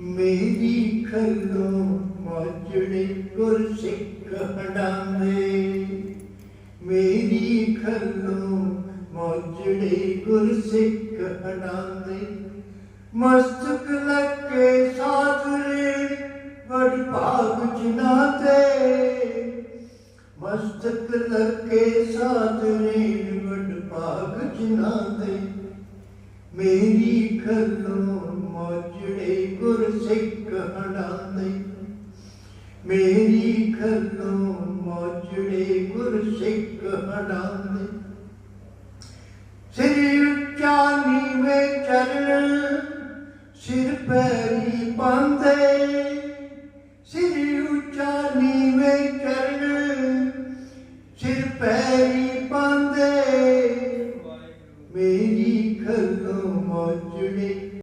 मेरी खलो मचड़े पर सिख हटावे मेरी खलो मचड़े पर सिख हटावे मस्तक कलक के साथ रे बड़ भाग जनाते। मस्तक लगे साथ रे बड़ भाग जनाते। मेरी खलो सिख हड़ांदे मेरी कलो मौजड़े गुर सिख हड़ांदे सिर चानी में चरण सिर पैरी पांदे सिर उचानी में चरण सिर पैरी पांदे मेरी खलो मौजड़े